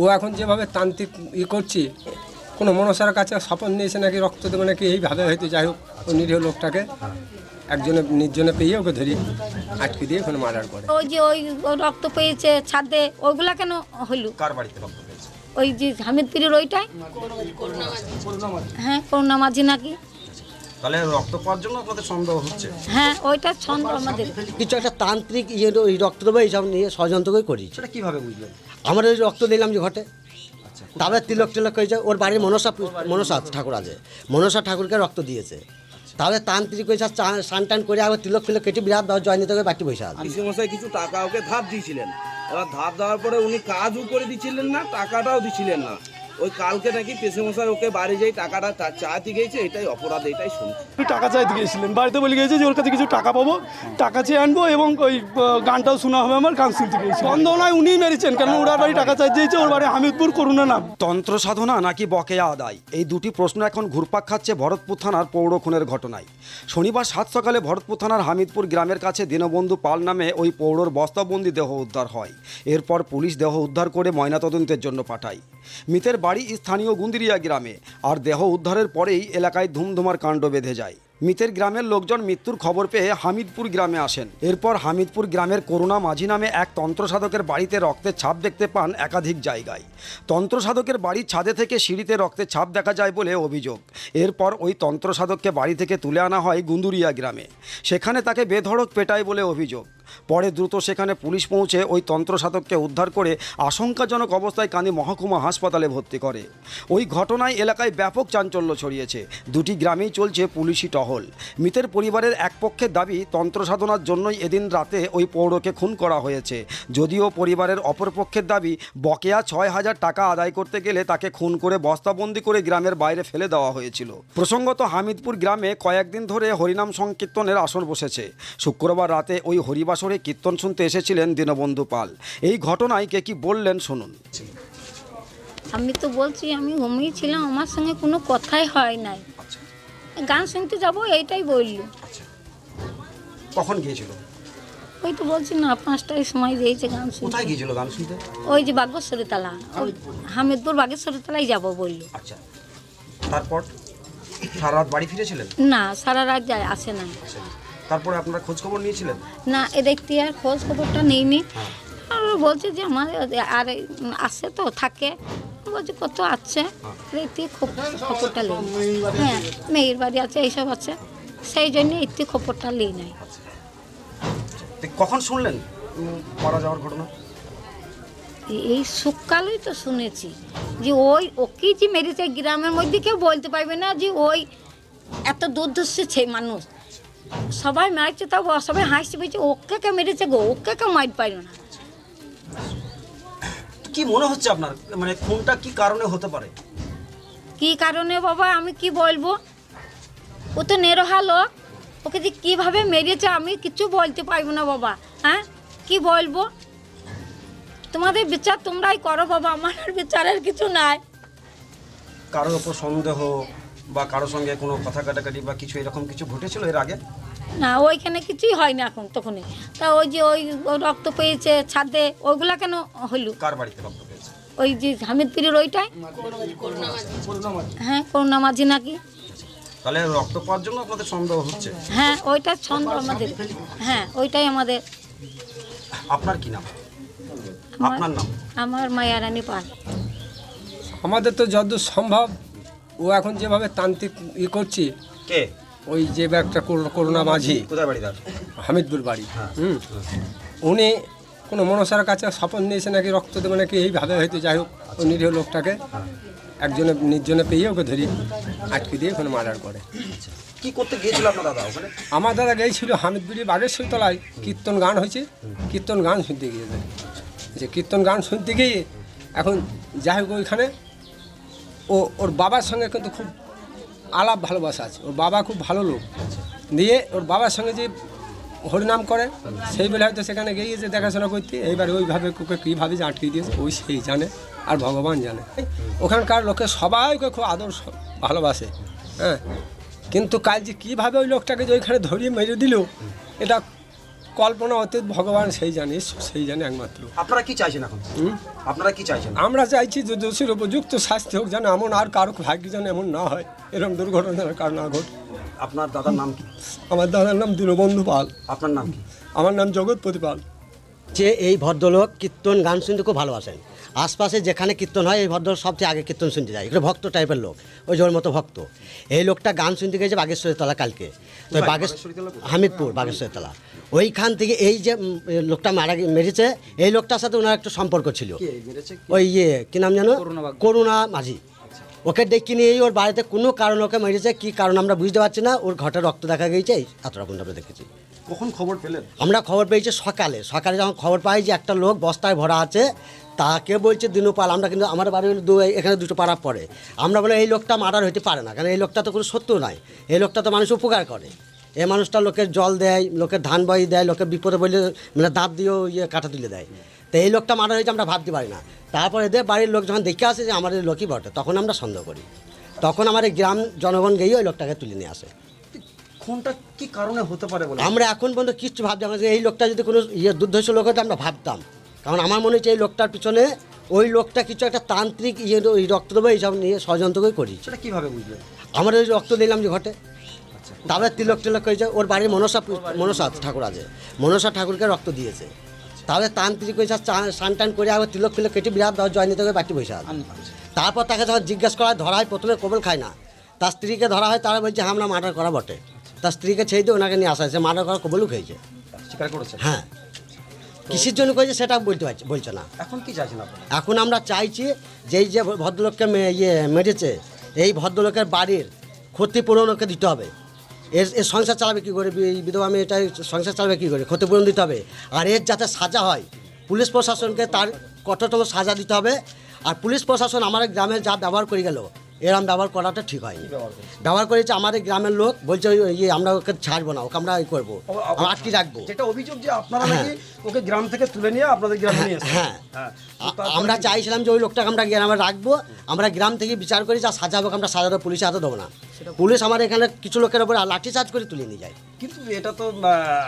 ও এখন যেভাবে তান্ত্রিক ই করছে কোনো মনসার কাছে শপথ নিয়েছে নাকি রক্ত দেবে নাকি এইভাবে হয়তো যাই হোক ও নিরীহ লোকটাকে একজনে নির্জনে পেয়ে ওকে ধরি আটকে দিয়ে ওখানে মার্ডার করে। ওই যে ওই রক্ত পেয়েছে ছাদে ওইগুলা কেন হইল? কার বাড়িতে রক্ত পেয়েছে? ওই যে হামিদপুরের ওইটাই? হ্যাঁ করুণা মাঝি নাকি। তাহলে রক্ত পাওয়ার জন্য আপনাদের সন্দেহ হচ্ছে? হ্যাঁ ওইটা ছন্দ আমাদের। কিছু একটা তান্ত্রিক ইয়ে ওই রক্ত দেবে এইসব নিয়ে ষড়যন্ত্র করে করিয়েছে। সেটা কীভাবে বুঝলেন? আমরা ওই রক্ত দিলাম যে ঘটে। আচ্ছা। তারপরে তিলক টিলক হয়েছে ওর বাড়ির মনসা মনসা ঠাকুর আছে। মনসা ঠাকুরকে রক্ত দিয়েছে। তাহলে তান্ত্রিক হয়েছে সান টান করে আবার তিলক ফিলক কেটে বিরাট দেওয়া জয় নিতে হবে বাটি পয়সা আছে মশাই কিছু টাকা ওকে ধাপ দিয়েছিলেন। এবার ধাপ দেওয়ার পরে উনি কাজও করে দিচ্ছিলেন না টাকাটাও দিচ্ছিলেন না। ওই কালকে নাকি পেশে মশাই ওকে বাড়ি যেই টাকাটা চা- চাইতে গেছে এটাই অপরাধ এটাই শুনছি টাকা চাইতে গিয়েছিলেন। বাড়িতে বলে গিয়েছে যে ওর কাছে কিছু টাকা পাবো টাকা চেয়ে আনব এবং ওই গানটাও শোনা হবে আমার গান শুনতে গিয়েছি। বন্ধনায় উনিই মেরেছেন কেন ওনার বাড়ি টাকা চাইতে দিয়েছে ওর বাড়ি হামিদপুর করুণা নাম। তন্ত্র সাধনা নাকি বকেয়া আদায়? এই দুটি প্রশ্ন এখন ঘুরপাক খাচ্ছে ভরতপুর থানার পৌর খুনের ঘটনায়। শনিবার সাত সকালে ভরতপুর থানার হামিদপুর গ্রামের কাছে দীনবন্ধু পাল নামে ওই পৌরর বস্তাবন্দি দেহ উদ্ধার হয়। এরপর পুলিশ দেহ উদ্ধার করে ময়নাতদন্তের জন্য পাঠায়। মৃতের বাড়ি স্থানীয় গুন্দিরিয়া গ্রামে, আর দেহ উদ্ধারের পরেই এলাকায় ধুমধুমার কাণ্ড বেঁধে যায়। মৃতের গ্রামের লোকজন মৃত্যুর খবর পেয়ে হামিদপুর গ্রামে আসেন। এরপর হামিদপুর গ্রামের করুণা মাঝি নামে এক তন্ত্র সাধকের বাড়িতে রক্তের ছাপ দেখতে পান একাধিক জায়গায়। তন্ত্র সাধকের বাড়ির ছাদে থেকে সিঁড়িতে রক্তের ছাপ দেখা যায় বলে অভিযোগ। এরপর ওই তন্ত্র সাধককে বাড়ি থেকে তুলে আনা হয় গুন্দুরিয়া গ্রামে। সেখানে তাকে বেধড়ক পেটায় বলে অভিযোগ। পরে দ্রুত সেখানে পুলিশ পৌঁছে ওই তন্ত্রসাধককে উদ্ধার করে আশঙ্কাজনক অবস্থায় কান্দি মহকুমা হাসপাতালে ভর্তি করে। ওই ঘটনায় এলাকায় ব্যাপক চাঞ্চল্য ছড়িয়েছে। দুটি গ্রামেই চলছে পুলিশি টহল। মৃতের পরিবারের এক পক্ষের দাবি তন্ত্র সাধনার জন্যই এদিন রাতে ওই পৌরকে খুন করা হয়েছে। যদিও পরিবারের অপর পক্ষের দাবি, বকেয়া ছয় হাজার টাকা আদায় করতে গেলে তাকে খুন করে বস্তাবন্দি করে গ্রামের বাইরে ফেলে দেওয়া হয়েছিল। প্রসঙ্গত হামিদপুর গ্রামে কয়েকদিন ধরে হরিনাম সংকীর্তনের আসর বসেছে। শুক্রবার রাতে ওই হরিবাসরে কীর্তন শুনতে এসেছিলেন দীনবন্ধু পাল। এই ঘটনায় কে কি বললেন শুনুন। আমি তো বলছি আমি ঘুমিয়েছিলাম আমার সঙ্গে কোনো কথাই হয় নাই। গান শুনতে যাব এইটাই বলল। কখন গিয়েছিল? ওই তো বলছি না পাঁচটায় সময় দিয়েছে গান শুনতে। কোথায় গিয়েছিল গান শুনতে? ওই যে বাগেশ্বরী তালা হামিদপুর বাগেশ্বরী তালাই যাব বলল। আচ্ছা। তারপর? সারা রাত বাড়ি ফিরেছিলেন? না সারা রাত যায় আসে আসেনি। তারপরে আপনারা খোঁজ খবর নিয়েছিলেন? না এ দেখতে আর খোঁজ খবরটা নেইনি। আর বলছে যে আমার আর আসে তো থাকে। বলছে কত আছে? দেখতে খবরটা নেই। হ্যাঁ মেয়ের বাড়ি আছে এইসব আছে। সেই জন্য একটু খবরটা নেই নাই। কখন শুনলেন মারা যাওয়ার ঘটনা? এই- এই তো শুনেছি যে ওই ওকে যে মেরেছে গ্রামের মধ্যে কেউ বলতে পারবে না যে ওই এত দুর্ধর্ষে মানুষ। সবাই মারছে তাও সবাই হাসছে বলছে ওকে কে মেরেছে গো ওকে কে মার পাইল না। কি মনে হচ্ছে আপনার? মানে খুনটা কি কারণে হতে পারে? কি কারণে বাবা আমি কি বলব? ও তো নেরোহা লোক ওকে যে কীভাবে মেরেছে আমি কিছু বলতে পারব না বাবা হ্যাঁ? কি বলব? তোমাদের বিচার তোমরাই করো বাবা আমার আর বিচারের কিছু নাই। কারোর ওপর সন্দেহ বা কারোর সঙ্গে কোনো কথা কাটাকাটি বা কিছু এরকম কিছু ঘটেছিল এর আগে? না ওইখানে কিছুই হয় না এখন তখনই। তা ওই যে ওই রক্ত পেয়েছে ছাদে ওইগুলা কেন হইল? কার বাড়িতে রক্ত পেয়েছে? ওই যে হামিদপুরের ওইটাই? হ্যাঁ করুণা মাঝি নাকি? তাহলে রক্ত পাওয়ার জন্য আপনাদের সন্দেহ হচ্ছে? হ্যাঁ ওইটা ছন্দ আমাদের। হ্যাঁ ওইটাই আমাদের। আপনার কি নাম? আমার- আপনার নাম? আমার মায়ারানী পাল। আমাদের তো যতদূর সম্ভব ও এখন যেভাবে তান্ত্রিক ই করছে কে? ওই যে একটা করো- করোনা মাঝি কোথায় বাড়ি তার? হামিদপুর বাড়ি। হুম। উনি কোনো মনসার কাছে শপথ নিয়েছে নাকি রক্ত দেবে নাকি এইভাবে হয়তো যাই হোক ওই নিরীহ লোকটাকে একজনে নির্জনে পেয়ে ওকে ধরি আটকে দিয়ে ওখানে মার্ডার করে। কি করতে গিয়েছিল আপনার দাদা ওখানে? আমার দাদা গিয়েছিল হামিদপুরি বাগেশ্বর তলায়। কীর্তন গান হয়েছে। কীর্তন গান শুনতে গিয়েছে। যে কীর্তন গান শুনতে গিয়ে এখন যাই হোক ওইখানে ও, ওর বাবার সঙ্গে কিন্তু খুব আলাপ ভালোবাসা আছে। ওর বাবা খুব ভালো লোক। দিয়ে ওর বাবার সঙ্গে যে হরিনাম করে, সেই বেলা হয়তো সেখানে গিয়েছে দেখাশোনা করতে, এইবার ওইভাবে ওকে কীভাবে যে আটকে দিয়েছে, ওই সেই জানে, আর ভগবান জানে। ওখানকার লোকে সবাইকে খুব আদর ভালোবাসে। হ্যাঁ। কিন্তু কাল যে কীভাবে ওই লোকটাকে যে ওইখানে ধরিয়ে মেরে দিল, এটা কল্পনা অতীত ভগবান সেই জানে সেই জানি একমাত্র। আপনারা কি চাইছেন এখন? আপনারা কি চাইছেন? আমরা চাইছি যে দোষীর উপযুক্ত শাস্তি হোক যেন এমন আর কারও ভাগ্য যেন এমন না হয় এরকম দুর্ঘটনার কারণ কার না ঘটে আপনার দাদার নাম কি? আমার দাদার নাম দীনবন্ধু পাল। আপনার নাম কি? আমার নাম জগৎপতি পাল। যে এই ভদ্রলোক কীর্তন গান শুনতে খুব ভালোবাসেন। আশপাশে যেখানে কীর্তন হয় এই ভদ্র সবচেয়ে আগে কীর্তন শুনতে যায়। এগুলো ভক্ত টাইপের লোক ওই জোর মতো ভক্ত। এই লোকটা গান শুনতে গেছে বাগেশ্বরের তলা কালকে। তো এই বাগেশ হামিদপুর বাগেশ্বরের তলা ওইখান থেকে এই যে লোকটা মারা মেরেছে এই লোকটার সাথে ওনার একটা সম্পর্ক ছিল। ওই ইয়ে কি নাম জানো করুণা মাঝি। ওকে ডেকে নিয়ে ওর বাড়িতে কোনো কারণ ওকে মেরেছে কি কারণ আমরা বুঝতে পারছি না ওর ঘটে রক্ত দেখা গিয়েছে এই এতটা পর্যন্ত আমরা দেখেছি। কখন খবর পেলেন? আমরা খবর পেয়েছি সকালে। সকালে যখন খবর পাই যে একটা লোক বস্তায় ভরা আছে, তাকে বলছে দিনুপাল, আমরা কিন্তু আমার বাড়ি হলো দু এখানে দুটো পাড়া পড়ে। আমরা বলে, এই লোকটা মার্ডার হইতে পারে না, কারণ এই লোকটা তো কোনো সত্য নয় এই লোকটা তো মানুষ উপকার করে। এই মানুষটা লোকের জল দেয়, লোকের ধান বই দেয়, লোকের বিপদে বলে মানে দাঁত দিয়েও ইয়ে কাটা তুলে দেয়। তো এই লোকটা মার্ডার হয়েছে, আমরা ভাবতে পারি না। তারপরে এদের বাড়ির লোক যখন দেখে আসে যে আমাদের লোকই বটে, তখন আমরা সন্দেহ করি। তখন এই গ্রাম জনগণ গিয়ে ওই লোকটাকে তুলে নিয়ে আসে। খুনটা কি কারণে হতে পারে বলে? আমরা এখন পর্যন্ত কিচ্ছু ভাবছি যে এই লোকটা যদি কোনো ইয়ে দুর্ধর্ষ লোক হতো আমরা ভাবতাম। কারণ আমার মনে হচ্ছে এই লোকটার পিছনে ওই লোকটা কিছু একটা তান্ত্রিক ইয়ে ওই রক্ত দেবো এইসব নিয়ে ষড়যন্ত্র করে করি সেটা কীভাবে বুঝলেন আমরা ওই রক্ত দিলাম যে ঘটে। তারপরে তিলক টিলক হয়েছে ওর বাড়ির মনসা মনসা ঠাকুর আছে। মনসা ঠাকুরকে রক্ত দিয়েছে। তাহলে তান্ত্রিক হয়েছে স্নান টান করে আবার তিলক ফিলক কেটে বিরাট দেওয়া জয় নিতে বাটি বসে আছে। তারপর তাকে যখন জিজ্ঞেস করা হয় ধরা হয় প্রথমে কবল খায় না। তার স্ত্রীকে ধরা হয় তারা বলছে হ্যাঁ আমরা মার্ডার করা বটে। তার স্ত্রীকে ছেড়ে দিয়ে ওনাকে নিয়ে আসা হয়েছে মারা করা কবলও খেয়েছে স্বীকার করেছেন? হ্যাঁ। কিসের জন্য করেছে সেটা বলতে পারছে বলছে না। এখন কি চাইছেন আপনারা? এখন আমরা চাইছি যে এই যে ভদ্রলোককে মে- ইয়ে মেরেছে এই ভদ্রলোকের বাড়ির ক্ষতিপূরণ ওকে দিতে হবে। এর এর সংসার চালাবে কী করে? বিধবা মেয়েটাই সংসার চালাবে কী করে? ক্ষতিপূরণ দিতে হবে। আর এর যাতে সাজা হয় পুলিশ প্রশাসনকে তার কঠোরতম সাজা দিতে হবে। আর পুলিশ প্রশাসন আমার গ্রামে যা ব্যবহার করে গেল এরম ব্যবহার করাটা ঠিক হয়নি। ব্যবহার করেছে? আমাদের গ্রামের লোক বলছে ওই ইয়ে আমরা ওকে ছাড়বো না ওকে আমরা ই করব আমরা আটকে রাখব। যেটা অভিযোগ যে আপনারা নাকি ওকে গ্রাম থেকে তুলে নিয়ে আপনাদের গ্রামে নিয়ে হ্যাঁ। হ্যাঁ। আমরা চাইছিলাম যে ওই লোকটাকে আমরা গ্রামে রাখব আমরা গ্রাম থেকে বিচার করি যা সাজাবো আমরা সাজাবো পুলিশে হাতে দেবো না। পুলিশ আমার এখানে কিছু লোকের উপর লাঠি চার্জ করে তুলে নিয়ে যায়। কিন্তু এটা তো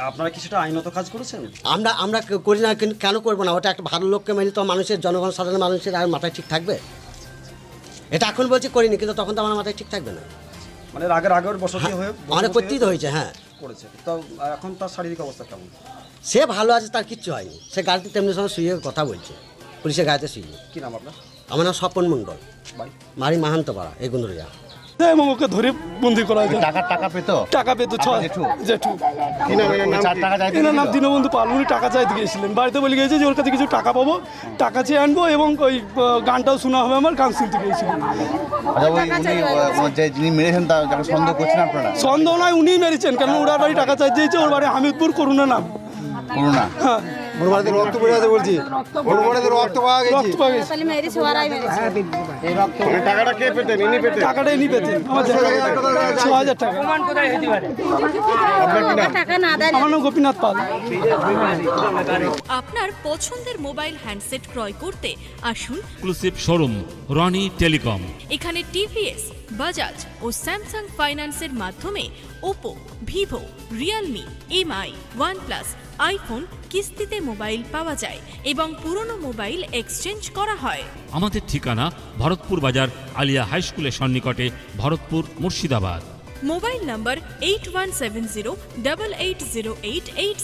আপনারা কিছুটা আইনত কাজ করেছেন? আমরা আমরা করি না কিন্তু কেন করব না? ওটা একটা ভালো লোককে মেরে তো মানুষের জনগণ সাধারণ মানুষের আর মাথায় ঠিক থাকবে? এটা এখন বলছি করিনি কিন্তু তখন তো আমার মাথায় ঠিক থাকবে না। মানে আগের আগের বসতি হয়ে করতেই তো হয়েছে হ্যাঁ। করেছে। তো এখন তার শারীরিক অবস্থা কেমন? সে ভালো আছে তার কিচ্ছু হয়নি। সে গাড়িতে তেমনি সময় শুয়ে কথা বলছে পুলিশের গাড়িতে শুয়ে। কি নাম আপনার? আমার নাম স্বপন মণ্ডল। বাড়ি? মারি মাহান্ত পাড়া এই গুন্দরিয়া এবং ওকে ধরে বন্দি করা যায়। টাকা টাকা পেতো? টাকা পেতো ছ জেঠু? এনার নাম দীনবন্ধু পাল উনি টাকা চাইতে গিয়েছিলেন। বাড়িতে বলে গিয়েছে যে ওর কাছে কিছু টাকা পাবো টাকা চেয়ে আনব এবং ওই গানটাও শোনা হবে আমার গান শুনতে গিয়েছিলেন। আচ্ছা ওই উনি ও, যে যিনি মেরেছেন তার যাকে সন্দেহ করছেন আপনারা? সন্দেহ নয় উনিই মেরেছেন কেন ওনার বাড়ি টাকা চাই দিয়েছে ওর বাড়ি হামিদপুর করুণা নাম। করোনা হ্যাঁ। রক্ত পড়ে আছে বলছি। ওর বাড়িতে রক্ত পাওয়া গেছে। রক্ত পাওয়া গেছে। খালি মেরেছে ওরাই মেরেছে টাকাটা কে পেতেন? ইনি পেতেন? টাকাটা এনে পেতেন। ছ হাজার টাকা টাকা না দেয় আমার নাম গোপীনাথ পাল। আপনার পছন্দের মোবাইল হ্যান্ডসেট ক্রয় করতে আসুন। এক্সক্লুসিভ শোরুম রনি টেলিকম এখানে টিভিএস বাজাজ ও স্যামসাং ফাইন্যান্সের মাধ্যমে Oppo Vivo Realme MI OnePlus iPhone কিস্তিতে মোবাইল পাওয়া যায় এবং পুরনো মোবাইল এক্সচেঞ্জ করা হয়। আমাদের ঠিকানা ভরতপুর বাজার আলিয়া হাই স্কুলের সন্নিকটে Bharatpur Murshidabad. Mobile number eight one seven zero double eight zero eight eight